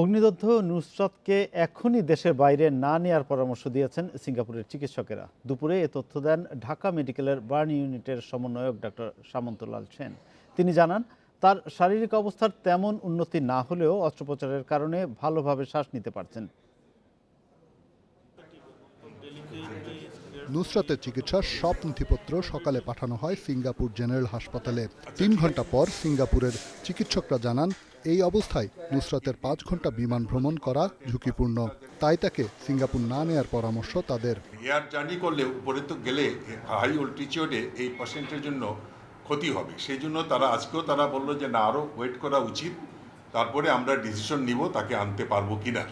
অগ্নিদগ্ধ নুসরতকে এখনই দেশের বাইরে না নেওয়ার পরামর্শ দিয়েছেন সিঙ্গাপুরের চিকিৎসকেরা। দুপুরে এ তথ্য দেন ঢাকা মেডিকেলের বার্ন ইউনিটের সমন্বয়ক ডক্টর সামন্তলাল সেন। তিনি জানান, তার শারীরিক অবস্থার তেমন উন্নতি না হলেও অস্ত্রোপচারের কারণে ভালোভাবে শ্বাস নিতে পারছেন। নুসরাতের চিকিৎসার সব নথিপত্র সকালে পাঠানো হয় সিঙ্গাপুর জেনারেল হাসপাতালে। তিন ঘণ্টা পর সিঙ্গাপুরের চিকিৎসকরা জানান, এই অবস্থায় নুসরাতের পাঁচ ঘণ্টা বিমান ভ্রমণ করা ঝুঁকিপূর্ণ। তাই তাকে সিঙ্গাপুর না নেয়ার পরামর্শ তাদের। এয়ার জার্নি করলে উপরে তো গেলে হাই অল্টিচিউডে এই পার্সেন্টের জন্য ক্ষতি হবে। সেই জন্য তারা, আজকেও তারা বলল যে, না আরও ওয়েট করা উচিত। তারপরে আমরা ডিসিশন নিব তাকে আনতে পারব কিনা।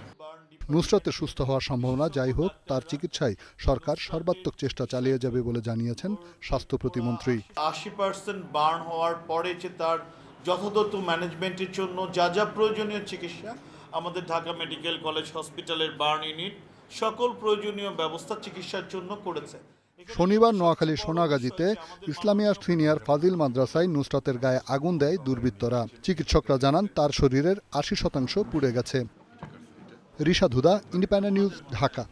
নুসরাতের সুস্থ হওয়ার সম্ভাবনা যাই হোক তার চিকিৎসায় সরকার সর্বাত্মক চেষ্টা চালিয়ে যাবে বলে জানিয়েছেন স্বাস্থ্য প্রতিমন্ত্রী। আশি পার্সেন্ট বার্ন হওয়ার পরে যে তার যথাযথ ম্যানেজমেন্টের জন্য যা যা প্রয়োজনীয় চিকিৎসা আমাদের ঢাকা মেডিকেল কলেজ হসপিটালের বার্ন ইউনিট সকল প্রয়োজনীয় ব্যবস্থা চিকিৎসার জন্য করেছে। শনিবার নোয়াখালীর সোনাগাজীতে ইসলামিয়া সিনিয়র ফাজিল মাদ্রাসায় নুসরাতের গায়ে আগুন দেয় দুর্বৃত্তরা। চিকিৎসকরা জানান তার শরীরের আশি শতাংশ পুড়ে গেছে। রিশা ধুদা ইন্ডিপেন্ডেন্ট নিউজ ঢাকা।